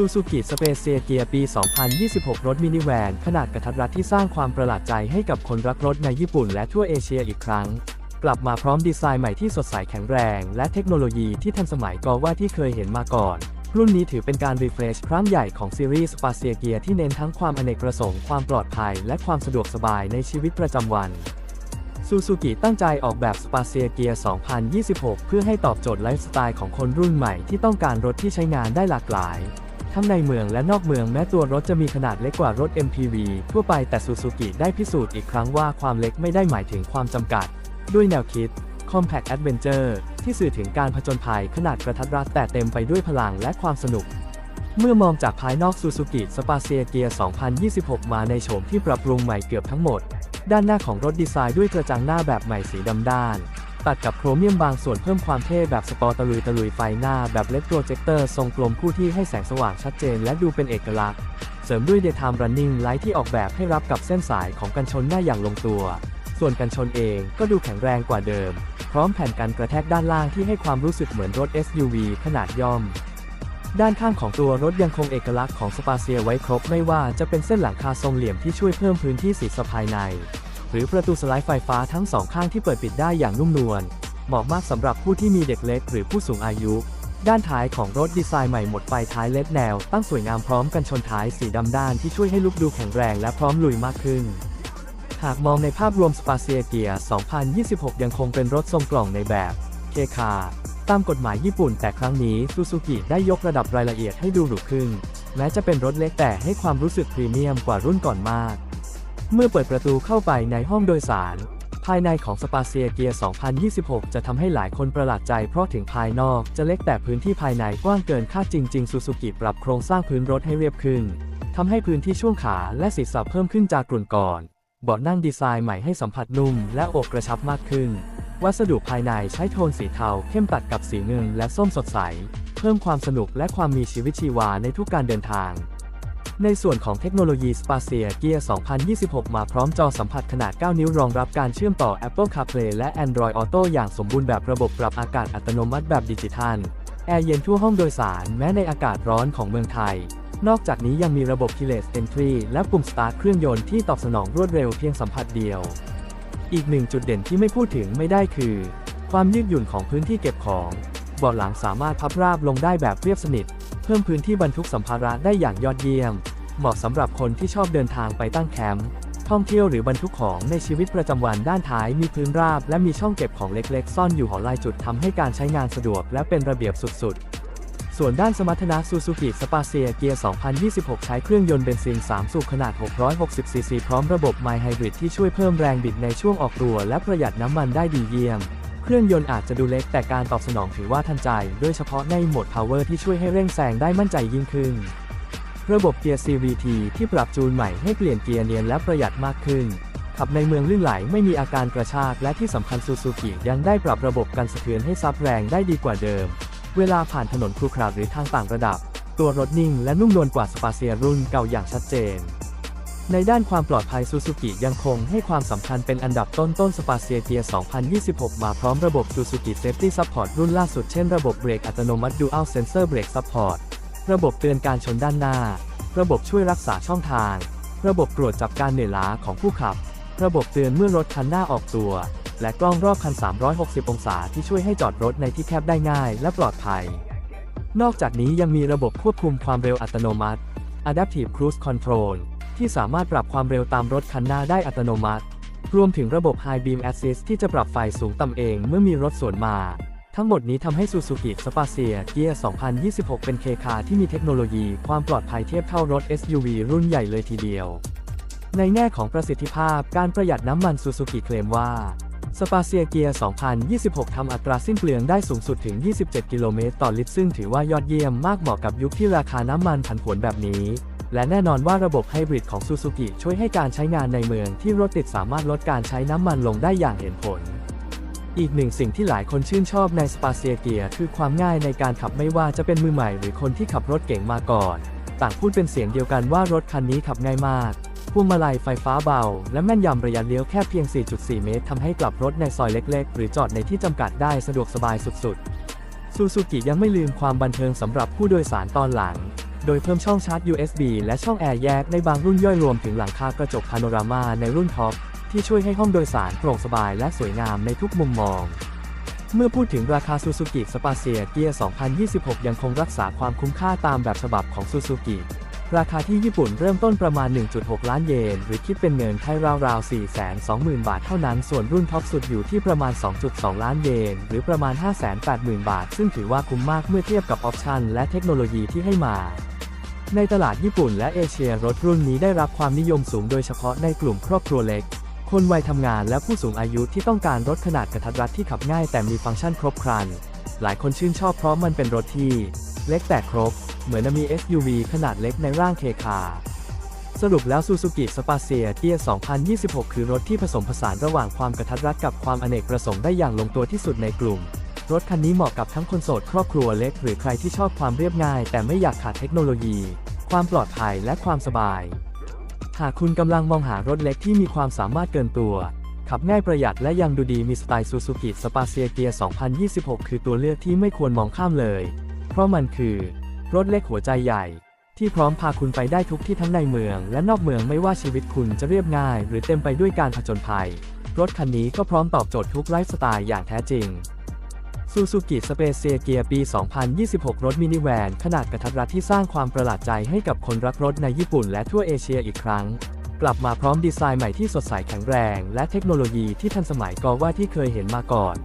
ซูซูกิสเปเซียเกียปี 2026 รถมินิแวน ขนาดกระทัดรัดที่สร้างความประหลาดใจให้กับคนรักรถในญี่ปุ่นและทั่วเอเชียอีกครั้ง กลับมาพร้อมดีไซน์ใหม่ที่สดใสแข็งแรง และเทคโนโลยีที่ทันสมัยกว่าที่เคยเห็นมาก่อน รุ่นนี้ถือเป็นการรีเฟรชครั้งใหญ่ของซีรีส์สปาเซียเกียที่เน้นทั้งความอเนกประสงค์ความปลอดภัย และความสะดวกสบายในชีวิตประจำวันซูซูกิตั้งใจออกแบบสปาเซียเกีย2026 เพื่อให้ตอบโจทย์ไลฟ์สไตล์ของคนรุ่นใหม่ที่ต้องการรถที่ใช้งานได้หลากหลาย ทั้งในเมืองและนอกเมืองแม้ตัวรถจะมีขนาดเล็กกว่ารถ MPV ทั่วไปแต่ซูซูกิได้พิสูจน์อีกครั้งว่าความเล็กไม่ได้หมายถึงความจำกัด ด้วยแนวคิด Compact Adventure ที่สื่อถึงการผจญภัยขนาดกระทัดรัดแต่เต็มไปด้วยพลังและความสนุก เมื่อมองจากภายนอกซูซูกิสปาเซียเกีย2026 มาในโฉมที่ปรับปรุงใหม่เกือบทั้งหมด ด้านหน้าของรถดีไซน์ด้วยกระจังหน้าแบบใหม่สีดำด้าน ตัดกับโครเมียมบางส่วนเพิ่มความเท่แบบสปอร์ตะลุยตะลุยไฟหน้าแบบเลดโปรเจคเตอร์ทรงกลมคู่ที่ให้แสงสว่างชัดเจนและดูเป็นเอกลักษณ์ เสริมด้วย Daytime Running Light ที่ออกแบบให้รับกับเส้นสายของกันชนหน้าอย่างลงตัว ส่วนกันชนเองก็ดูแข็งแรงกว่าเดิม พร้อมแผ่นกันกระแทกด้านล่างที่ให้ความรู้สึกเหมือนรถ SUV ขนาดย่อมด้านข้างของตัวรถยังคงเอกลักษณ์ของสปาเซียไว้ครบไม่ว่าจะเป็นเส้นหลังคาทรงเหลี่ยมที่ช่วยเพิ่มพื้นที่สีสะภายใน หรือประตูสไลด์ไฟฟ้าทั้งสองข้างที่เปิดปิดได้อย่างนุ่มนวล เหมาะมากสำหรับผู้ที่มีเด็กเล็กหรือผู้สูงอายุ ด้านท้ายของรถดีไซน์ใหม่หมดไฟท้ายเล็ดแนว ตั้งสวยงามพร้อมกันชนท้ายสีดำด้านที่ช่วยให้ลุกดูแข็งแรงและพร้อมลุยมากขึ้น หากมองในภาพรวมสปาเซียเกีย 2026 ยังคงเป็นรถทรงกล่องในแบบเคคาตามกฎหมายญี่ปุ่นแต่ครั้งนี้ซูซูกิได้ยกระดับรายละเอียดให้ดูหรูขึ้น แม้จะเป็นรถเล็กแต่ให้ความรู้สึกพรีเมียมกว่ารุ่นก่อนมาก เมื่อเปิดประตูเข้าไปในห้องโดยสาร ภายในของสปาเซียเกีย2026 จะทำให้หลายคนประหลาดใจเพราะถึงภายนอกจะเล็กแต่พื้นที่ภายในกว้างเกินคาดจริงๆซูซูกิปรับโครงสร้างพื้นรถให้เรียบขึ้นทำให้พื้นที่ช่วงขาและศีรษะเพิ่มขึ้นจากกลุ่นก่อนเบาะนั่งดีไซน์ใหม่ให้สัมผัสนุ่มและอกกระชับมากขึ้น วัสดุภายในใช้โทนสีเทาเข้มตัดกับสีเงินและส้มสดใส เพิ่มความสนุกและความมีชีวิตชีวาในทุกการเดินทาง ในส่วนของเทคโนโลยี s p a c i a Gear 2026 มาพร้อมจอสัมผัสขนาด 9 นิ้วรองรับการเชื่อมต่อ Apple CarPlay และ Android Auto อย่างสมบูรณ์แบบระบบปรับอากาศอัตโนมัติแบบดิจิทัล แอร์เย็นทั่วห้องโดยสาร แม้ในอากาศร้อนของเมืองไทย นอกจากนี้ยังมีระบบ Keyless Entry และปุ่ม Start เครื่องยนต์ที่ตอบสนองรวดเร็วเพียงสัมผัสเดียว อีกหนึ่งจุดเด่นที่ไม่พูดถึงไม่ได้คือ ความยืดหยุ่นของพื้นที่เก็บของเบาะหลังสามารถพับราบลงได้แบบเรียบสนิท พิ่มพื้นที่บรรทุกสัมภาระได้อย่างยอดเยี่ยม เหมาะสำหรับคนที่ชอบเดินทางไปตั้งแคมป์ท่องเที่ยวหรือบรรทุกของในชีวิตประจำวันด้านท้ายมีพื้นราบ และมีช่องเก็บของเล็กๆ ซ่อนอยู่หอลายจุดทำให้การใช้งานสะดวกและเป็นระเบียบสุดๆ ส่วนด้านสมรรถนะซูซูกิสปาเซียเกียร์ 2026 ใช้เครื่องยนต์เบนซิน 3 สูบขนาด 660 ซีซี พร้อมระบบ My Hybrid ที่ช่วยเพิ่มแรงบิดในช่วงออกตัว และประหยัดน้ำมันได้ดีเยี่ยม เครื่องยนต์อาจจะดูเล็กแต่การตอบสนองถือว่าทันใจ โดยเฉพาะในโหมด Power ที่ช่วยให้เร่งแซงได้มั่นใจยิ่งขึ้น ระบบเกียร์ CVT ที่ปรับจูนใหม่ให้เปลี่ยนเกียร์เนียนและประหยัดมากขึ้น ขับในเมืองลื่นไหลไม่มีอาการกระชากและที่สำคัญซูซูกิยังได้ปรับระบบกันสะเทือนให้ซับแรงได้ดีกว่าเดิม เวลาผ่านถนนครุขระหรือทางต่างระดับ ตัวรถนิ่งและนุ่มนวลกว่าสปาเซียรุ่นเก่าอย่างชัดเจน ในด้านความปลอดภัยซูซูกิยังคงให้ความสำคัญเป็นอันดับต้นต้นสปาเซียเกีย 2026 มาพร้อมระบบ Suzuki Safety Support รุ่นล่าสุดเช่นระบบเบรกอัตโนมัติ Dual Sensor Brake Support ระบบเตือนการชนด้านหน้า ระบบช่วยรักษาช่องทาง ระบบตรวจจับการเหนื่อยล้าของผู้ขับ ระบบเตือนเมื่อรถคันหน้าออกตัว และกล้องรอบคัน 360 องศาที่ช่วยให้จอดรถในที่แคบได้ง่ายและปลอดภัย นอกจากนี้ยังมีระบบควบคุมความเร็วอัตโนมัติ Adaptive Cruise Control ที่สามารถปรับความเร็วตามรถคันหน้าได้อัตโนมัติ รวมถึงระบบ High Beam Assist ที่จะปรับไฟสูงต่ำเองเมื่อมีรถสวนมา ทั้งหมดนี้ทำให้ Suzuki Spazia Gear 2026 เป็นเคคาที่มีเทคโนโลยีความปลอดภัยเทียบเท่ารถ SUV รุ่นใหญ่เลยทีเดียว ในแง่ของประสิทธิภาพการประหยัดน้ำมัน Suzuki เคลมว่าสปาเซียเกียร์ 2026 ทำอัตราสิ้นเปลืองได้สูงสุดถึง 27 กิโลเมตรต่อลิตร ซึ่งถือว่ายอดเยี่ยมมากเหมาะกับยุคที่ราคาน้ำมันผันผวนแบบนี้ และแน่นอนว่าระบบไฮบริดของ Suzuki ช่วยให้การใช้งานในเมืองที่รถติดสามารถลดการใช้น้ำมันลงได้อย่างเห็นผล อีกหนึ่งสิ่งที่หลายคนชื่นชอบในสปาเซียเกียคือความง่ายในการขับไม่ว่าจะเป็นมือใหม่หรือคนที่ขับรถเก่งมาก่อน ต่างพูดเป็นเสียงเดียวกันว่ารถคันนี้ขับง่ายมากพวงมาลัยไฟฟ้าเบา และแม่นยำระยะเลี้ยวแค่เพียง 4.4 เมตรทำให้กลับรถในซอยเล็ก ๆ หรือจอดในที่จำกัดได้สะดวกสบายสุดๆซูซูกิยังไม่ลืมความบันเทิงสำหรับผู้โดยสารตอนหลัง โดยเพิ่มช่องชาร์จ USB และช่องแอร์แยกในบางรุ่นย่อยรวมถึงหลังคากระจกพาโนรามาในรุ่นท็อปที่ช่วยให้ห้องโดยสารโปร่งสบายและสวยงามในทุกมุมมอง เมื่อพูดถึงราคา Suzuki Spacia Gear 2026 ยังคงรักษาความคุ้มค่าตามแบบฉบับของ Suzuki ราคาที่ญี่ปุ่นเริ่มต้นประมาณ 1.6 ล้านเยน หรือคิดเป็นเงินไทยราวๆ 420,000 บาทเท่านั้น ส่วนรุ่นท็อปสุดอยู่ที่ประมาณ 2.2 ล้านเยน หรือประมาณ 580,000 บาท ซึ่งถือว่าคุ้มมากเมื่อเทียบกับออปชันและเทคโนโลยีที่ให้มา ในตลาดญี่ปุ่นและเอเชียรถรุ่นนี้ได้รับความนิยมสูงโดยเฉพาะในกลุ่มครอบครัวเล็ก คนวัยทำงานและผู้สูงอายุที่ต้องการรถขนาดกระทัดรัดที่ขับง่ายแต่มีฟังก์ชันครบครัน หลายคนชื่นชอบเพราะมันเป็นรถที่ เล็กแต่ครบ เหมือนมี SUV ขนาดเล็กในร่างเคคาสรุปแล้ว Suzuki Spazia Gear 2026 คือรถที่ผสมผสานระหว่างความกระทัดรัดกับความอเนกประสงค์ได้อย่างลงตัวที่สุดในกลุ่ม รถคันนี้เหมาะกับทั้งคนโสดครอบครัวเล็ก หรือใครที่ชอบความเรียบง่าย แต่ไม่อยากขาดเทคโนโลยี ความปลอดภัยและความสบาย หากคุณกำลังมองหารถเล็กที่มีความสามารถเกินตัว ขับง่ายประหยัดและยังดูดีมีสไตล์ Suzuki Spazia Gear 2026 คือตัวเลือกที่ไม่ควรมองข้ามเลย เพราะมันคือ รถเล็กหัวใจใหญ่ ที่พร้อมพาคุณไปได้ทุกที่ทั้งในเมือง และนอกเมืองไม่ว่าชีวิตคุณจะเรียบง่าย หรือเต็มไปด้วยการผจญภัย รถคันนี้ก็พร้อมตอบโจทย์ทุกไลฟ์สไตล์อย่างแท้จริง Suzuki Spazia Gear ปี 2026 รถมินิแวนขนาดกระทัดรัดที่สร้างความประหลาดใจให้กับคนรักรถในญี่ปุ่นและทั่วเอเชียอีกครั้ง กลับมาพร้อมดีไซน์ใหม่ที่สดใสแข็งแรง และเทคโนโลยีที่ทันสมัยกว่าที่เคยเห็นมาก่อน